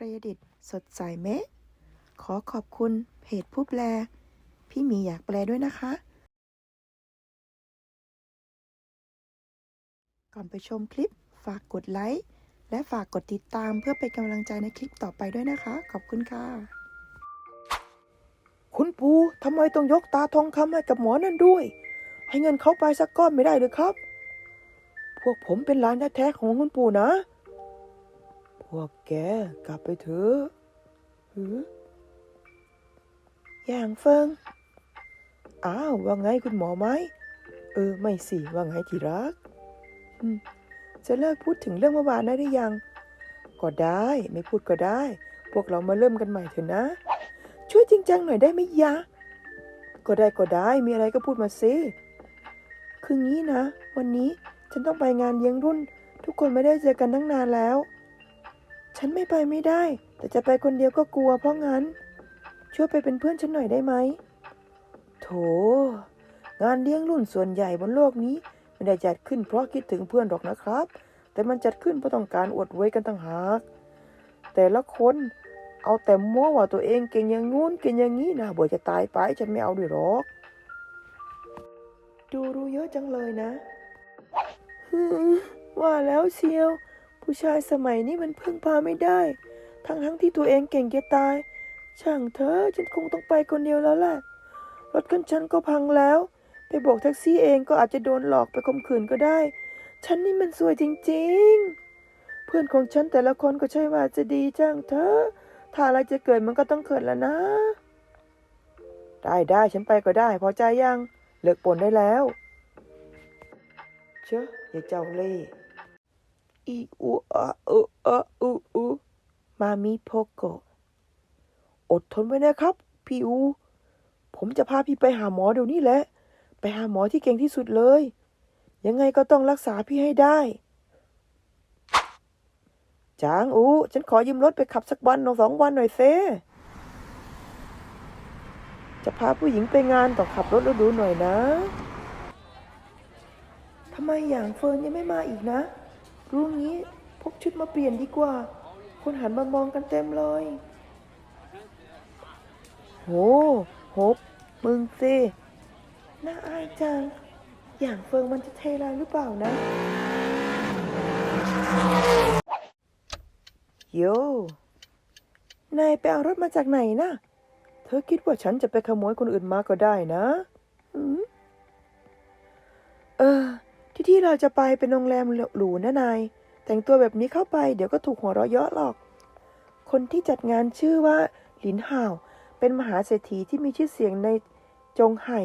ปรดิษฐ์สดใสเมะ ขอขอบคุณเพจผู้แปล พี่หมีอยากแปลด้วยนะคะ ก่อนไปชมคลิปฝากกดไลค์และฝากกดติดตามเพื่อเป็นกำลังใจในคลิปต่อไปด้วยนะคะ ขอบคุณค่ะ คุณปูทำไมต้องยกตาทองคำให้กับหมอนั่นด้วย ให้เงินเขาไปสักก้อนไม่ได้หรือครับ พวกผมเป็นหลานแท้ๆของคุณปู่นะ พวกแกกลับไปเถอะหืออย่างเฟิง อ้าว ว่าไงคุณหมอไหม เออ ไม่สิ ว่าไงที่รัก จะเลิกพูดถึงเรื่องเมื่อวานได้หรือยัง ก็ได้ ไม่พูดก็ได้ พวกเรามาเริ่มกันใหม่เถอะนะ ช่วยจริงจังหน่อยได้ไหมยะ ก็ได้ก็ได้ มีอะไรก็พูดมาสิ คืองี้นะ วันนี้ฉันต้องไปงานเลี้ยงรุ่น ทุกคนไม่ได้เจอกันตั้งนานแล้ว ฉันไม่ไปไม่ได้ แต่จะไปคนเดียวก็กลัวเพราะงั้น ช่วยไปเป็นเพื่อนฉันหน่อยได้ไหม โถ งานเลี้ยงรุ่นส่วนใหญ่บนโลกนี้ ไม่ได้จัดขึ้นเพราะคิดถึงเพื่อนหรอกนะครับ แต่มันจัดขึ้นเพราะต้องการอวดไว้กันต่างหาก แต่ละคนเอาแต่มัวว่าตัวเองเก่งอย่างงู้นเก่งอย่างนี้นะเบื่อจะตายไปฉันไม่เอาด้วยหรอก ดูรู้เยอะจังเลยนะ ว่าแล้วเชียว ผู้ชายสมัยนี้มันพึ่งพาไม่ได้ ทั้งทั้งๆที่ตัวเองเก่งจะตาย ช่างเถอฉันคงต้องไปคนเดียวแล้วแหละรถกันฉันก็พังแล้ว ไปโบกแท็กซี่เองก็อาจจะโดนหลอกไปข่มขืนก็ได้ ฉันนี่มันสวยจริงๆ เพื่อนของฉันแต่ละคนก็ใช่ว่าจะดีช่างเถอะถ้าอะไรจะเกิดมันก็ต้องเกิดแล้วนะ ได้ได้ฉันไปก็ได้ พอใจยัง เลิกปนได้แล้ว เชอะอย่าเจ้าเล่ อีอูอะอูออูอูมามิโพโกอดทนไว้นะครับ พี่อู ผมจะพาพี่ไปหาหมอเดี๋ยวนี้แหละ ไปหาหมอที่เก่งที่สุดเลย ยังไงก็ต้องรักษาพี่ให้ได้ จางอู ฉันขอยืมรถไปขับสักวันหนึ่งสองวันหน่อยเซจะพาผู้หญิงไปงานต้องขับรถแล้วดูหน่อยนะ ทำไมอย่างเฟิร์นยังไม่มาอีกนะ รู้งี้พกชุดมาเปลี่ยนดีกว่า คนหันมามองกันเต็มเลย โหหบมึงสิน่าอายจัง อย่างเฟิงมันจะเทแรงหรือเปล่านะ โย นายไปเอารถมาจากไหนนะ เธอคิดว่าฉันจะไปขโมยคนอื่นมาก็ได้นะอเออ ที่ที่เราจะไปเป็นโรงแรมหรูนะนาย แต่งตัวแบบนี้เข้าไปเดี๋ยวก็ถูกหัวเราะเยาะหรอก คนที่จัดงานชื่อว่าหลินห่าว เป็นมหาเศรษฐีที่มีชื่อเสียงในจงไห่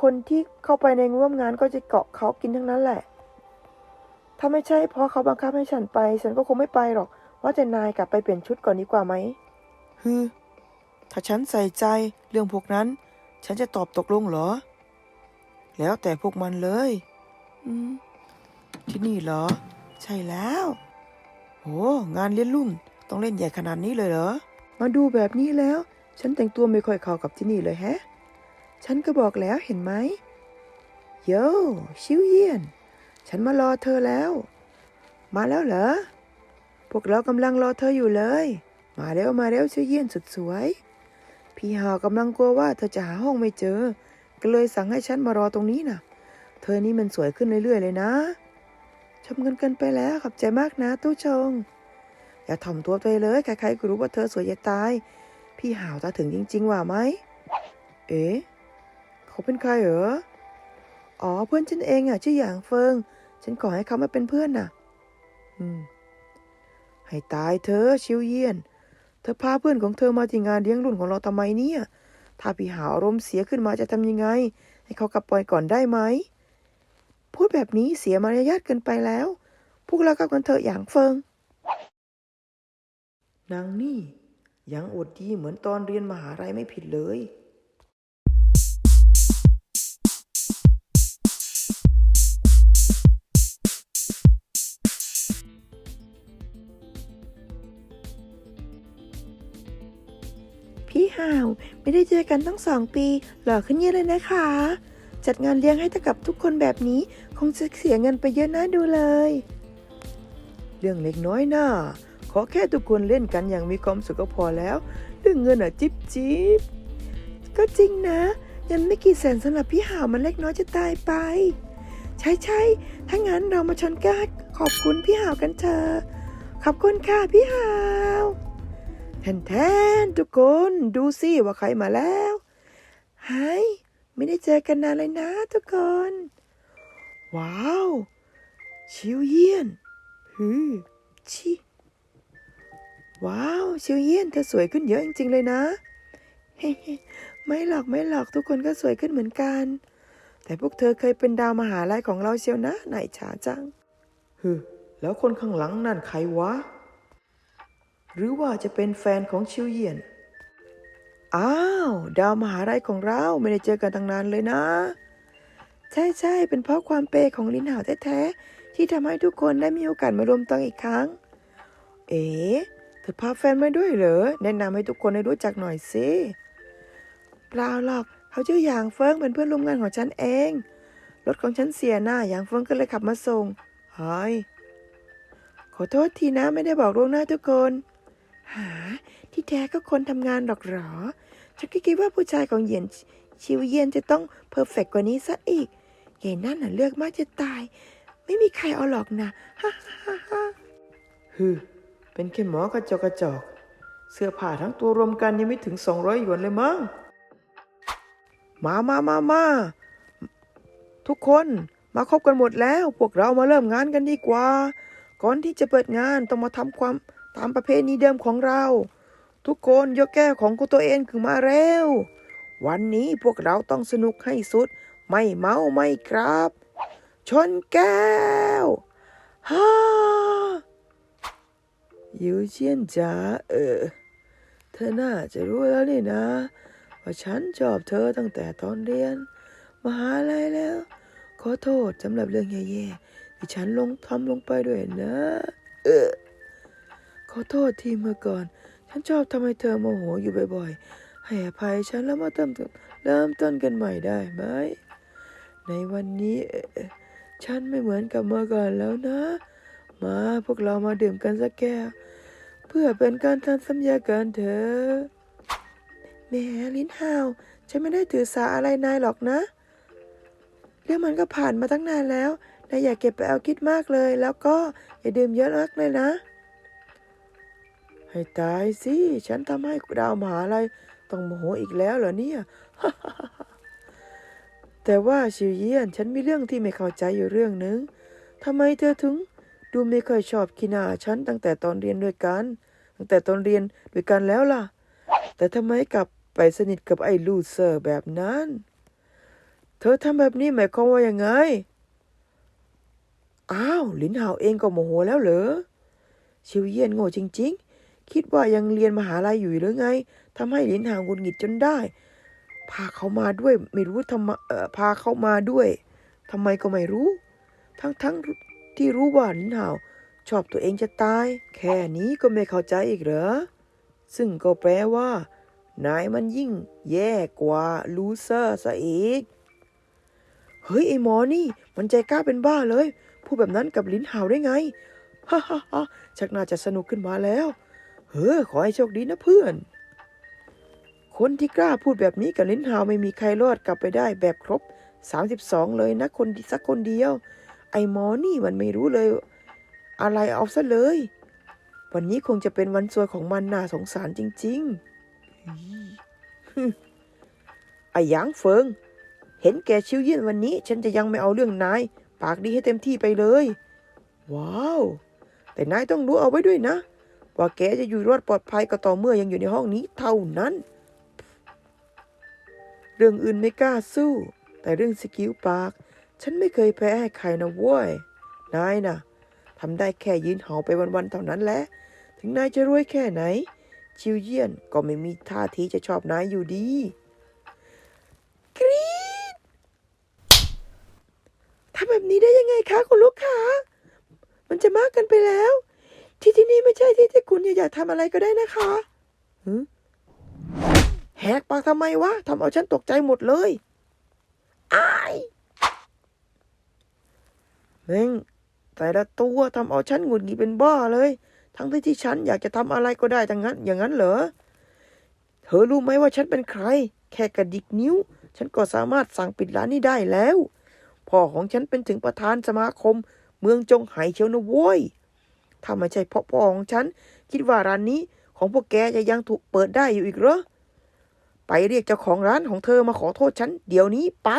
คนที่เข้าไปในร่วมงานก็จะเกาะเขากินทั้งนั้นแหละ ถ้าไม่ใช่เพราะเขาบังคับให้ฉันไป ฉันก็คงไม่ไปหรอก ว่าแต่นายกลับไปเปลี่ยนชุดก่อนดีกว่าไหมฮึถ้าฉันใส่ใจเรื่องพวกนั้น ฉันจะตอบตกลงเหรอ แล้วแต่พวกมันเลย ที่นี่เหรอ ใช่แล้วโหงานเลี้ยงรุ่นต้องเล่นใหญ่ขนาดนี้เลยเหรอ มาดูแบบนี้แล้ว ฉันแต่งตัวไม่ค่อยเข้ากับที่นี่เลยแฮะ ฉันก็บอกแล้วเห็นไหมโยชิวเยียน ฉันมารอเธอแล้ว มาแล้วเหรอ พวกเรากำลังรอเธออยู่เลย มาเร็วมาเร็วชิวเยียนสุดสวย พี่หากำลังกลัวว่าเธอจะหาห้องไม่เจอ ก็เลยสั่งให้ฉันมารอตรงนี้น่ะ เธอนี่มันสวยขึ้นเรื่อยๆ เลยนะ ชมกันเกินไปแล้วขอบใจมากนะ ตู้ชง อย่าถ่อมตัวไปเลยใครๆก็รู้ว่าเธอสวยจะตาย พี่หาวตาถึงจริง ๆ ว่าไหม เอ๊ะเขาเป็นใครเหรอ อ๋อเพื่อนฉันเองอะชื่อหยางเฟิง ฉันขอให้เขามาเป็นเพื่อนน่ะ อืม ให้ตายเธอชิวเยียน เธอพาเพื่อนของเธอมาที่งานเลี้ยงรุ่นของเราทำไมเนี่ย ถ้าพี่หาวอารมณ์เสียขึ้นมาจะทำยังไง ให้เขากลับปล่อยก่อนได้ไหม พูดแบบนี้เสียมารยาทเกินไปแล้ว พวกเรากลับกันเถอะอย่างเฟิง นางนี่ ยังอดดีเหมือนตอนเรียนมหาลัยไม่ผิดเลยพี่ห่าว ไม่ได้เจอกันตั้งสองปี หล่อขึ้นเยอะเลยนะคะ จัดงานเลี้ยงให้กับทุกคนแบบนี้คงจะเสียเงินไปเยอะน่าดูเลย เรื่องเล็กน้อยน่าขอแค่ทุกคนเล่นกันอย่างมีความสุขก็พอแล้ว เรื่องเงินอะจิบจิบก็จริงนะเงินไม่กี่แสนสำหรับพี่หาวมันเล็กน้อยจะตายไป ใช่ใช่ถ้างั้นเรามาชนแก้วขอบคุณพี่หาวกันเถอะขอบคุณค่ะพี่หาวแทนแทนทุกคนดูสิว่าใครมาแล้วหาย ไม่ได้เจอกันนานเลยนะทุกคน ว้าว ชิวเยี่ยนฮือชิว้าว ชิวเยี่ยนเธอสวยขึ้นเยอะจริงๆเลยนะเฮ้ไม่หรอกไม่หรอกทุกคนก็สวยขึ้นเหมือนกัน แต่พวกเธอเคยเป็นดาวมหาลัยของเราเชียวนะนายฉาจังฮึแล้วคนข้างหลังนั่นใครวะ หรือว่าจะเป็นแฟนของชิวเยี่ยน อ้าว ดาวมหาลัยของเราไม่ได้เจอกันตั้งนานเลยนะ ใช่ใช่เป็นเพราะความเปของลินหาวแท้ๆที่ทำให้ทุกคนได้มีโอกาสมารวมตัวอีกครั้ง เอ๋เธอพาแฟนมาด้วยเหรอแนะนำให้ทุกคนได้รู้จักหน่อยสิเปล่าหรอกเขาชื่อหยางเฟิงเป็นเพื่อนร่วมงานของฉันเอง รถของฉันเสียหน้าหยางเฟิงก็เลยขับมาส่งเฮ้ยขอโทษทีนะไม่ได้บอกล่วงหน้าทุกคน หา ที่แท้ก็คนทำงานหรอกเหรอ ฉันก็คิดว่าผู้ชายของเหยียนชิวเยียนจะต้องเพอร์เฟกกว่านี้ซะอีกเย่นั่นน่ะเลือกมากจะตาย ไม่มีใครเอาหรอกนะฮ่าฮ่าฮ่าฮึเป็นแค่หมอกระจอกกระจอก เสื้อผ้าทั้งตัวรวมกันยังไม่ถึงสองร้อยหยวนเลยมั้ง มามามามาทุกคนมาครบกันหมดแล้ว พวกเรามาเริ่มงานกันดีกว่า ก่อนที่จะเปิดงานต้องมาทำความตามประเพณีเดิมของเรา ทุกคนยกแก้วของตัวเองขึ้นมาเร็ววันนี้พวกเราต้องสนุกให้สุด ไม่เมาไม่ครับ ชนแก้วฮ่ายูเจียนจ๋าเออ เธอน่าจะรู้แล้วนี่นะ ว่าฉันชอบเธอตั้งแต่ตอนเรียนมหาลัยแล้ว ขอโทษสำหรับเรื่องแย่ๆที่ฉันลงทำลงไปด้วยนะ เออ ขอโทษที่เมื่อก่อน ฉันชอบทำให้เธอโมโหอยู่บ่อยๆ ให้อภัยฉันแล้วมาเริ่มต้นเริ่มต้นกันใหม่ได้ไหม ในวันนี้ฉันไม่เหมือนกับเมื่อก่อนแล้วนะ มาพวกเรามาดื่มกันสักแก้วเพื่อเป็นการทำสัญญากันเถอะแหมลิ้นหาวฉันไม่ได้ถือสาอะไรนายหรอกนะ เรื่องมันก็ผ่านมาตั้งนานแล้วนายอย่าเก็บไปเอาคิดมากเลย แล้วก็อย่าดื่มเยอะนักเลยนะ ให้ตายสิ ฉันทำให้ดาวมหาลัยต้องโมโหอีกแล้วเหรอเนี่ย แต่ว่าชิวเยียนฉันมีเรื่องที่ไม่เข้าใจอยู่เรื่องหนึ่งทำไมเธอถึงดูไม่ค่อยชอบคีนาฉันตั้งแต่ตอนเรียนด้วยกัน ตั้งแต่ตอนเรียนด้วยกันแล้วล่ะ แต่ทำไมกลับไปสนิทกับไอ้ลูเซอร์แบบนั้น เธอทำแบบนี้หมายความว่ายังไง อ้าว ลินหาวเองก็โมโหแล้วเหรอ ชิวเยียนโง่จริง ๆ คิดว่ายังเรียนมหาลัยอยู่หรือไงทำให้ลินหางุดหงิดจนได้ พาเขามาด้วย ไม่รู้ทำไมเอ่อพาเขามาด้วยทำไมก็ไม่รู้ ทั้งทั้งที่รู้ว่าลินหาวชอบตัวเองจะตาย แค่นี้ก็ไม่เข้าใจอีกเหรอ ซึ่งก็แปลว่านายมันยิ่งแย่กว่าลูเซอร์ซะอีก เฮ้ย ไอ้หมอนี่ มันใจกล้าเป็นบ้าเลย พูดแบบนั้นกับลิ้นหาวได้ไง ฮ่าฮ่าฮ่าชักน่าจะสนุกขึ้นมาแล้ว เฮ้อขอให้โชคดีนะเพื่อน คนที่กล้าพูดแบบนี้กับลินหาวไม่มีใครรอดกลับไปได้แบบครบ 32 เลยนะคนสักคนเดียว ไอ้หมอนี่มันไม่รู้เลย อะไรเอาซะเลย วันนี้คงจะเป็นวันซวยของมันน่าสงสารจริงๆไอ้หยางเฟิง เห็นแกชิวเยี่ยนวันนี้ ฉันจะยังไม่เอาเรื่องนาย ปากดีให้เต็มที่ไปเลย ว้าว แต่นายต้องรู้เอาไว้ด้วยนะ ว่าแกจะอยู่รอดปลอดภัยก็ต่อเมื่อยังอยู่ในห้องนี้เท่านั้น เรื่องอื่นไม่กล้าสู้ แต่เรื่องสกิลปาก ฉันไม่เคยแพ้ให้ใครนะเว้ย นายนะทำได้แค่ยืนเห่าไปวันๆเท่านั้นแหละ ถึงนายจะรวยแค่ไหน ชิวเยี่ยนก็ไม่มีท่าทีจะชอบนายอยู่ดีกรี๊ดทำแบบนี้ได้ยังไงคะ คุณลูกค้า มันจะมากกันไปแล้ว ที่ที่นี่ไม่ใช่ที่ที่คุณอยากทำอะไรก็ได้นะคะหือแหกปากทำไมวะทำเอาฉันตกใจหมดเลยอายแม่งแต่ละตัวทำเอาฉันหงุดหงิดเป็นบ้าเลย ทั้งที่ที่ฉันอยากจะทำอะไรก็ได้ทั้งนั้น อย่างนั้นเหรอ เธอรู้ไหมว่าฉันเป็นใคร แค่กระดิกนิ้ว ฉันก็สามารถสั่งปิดร้านนี้ได้แล้ว พ่อของฉันเป็นถึงประธานสมาคม เมืองจงไห่เชียวนะโว้ย ถ้าไม่ใช่เพ่อพ่อของฉัน คิดว่าร้านนี้ของพวกแกจะยังถูกเปิดได้อยู่อีกเหรอ ไปเรียกเจ้าของร้านของเธอมาขอโทษฉัน เดี๋ยวนี้ไป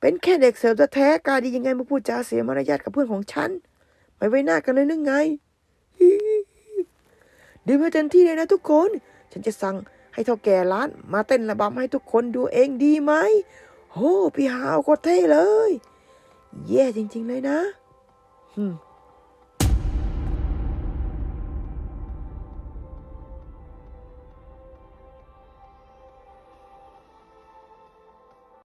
เป็นแค่เด็กเสิร์ฟแท้ๆกาดียังไงมาพูดจาเสียมารยาทกับเพื่อนของฉัน ไม่ไว้หน้ากันเลยนึกไงดื่มให้เต็มที่เลยนะทุกคน ฉันจะสั่งให้เท่าแก่ร้าน มาเต้นระบำให้ทุกคนดูเองดีไหมโอ้พี่ฮาวโคตรเท่เลย แย่จริง ๆ เลยนะ อืม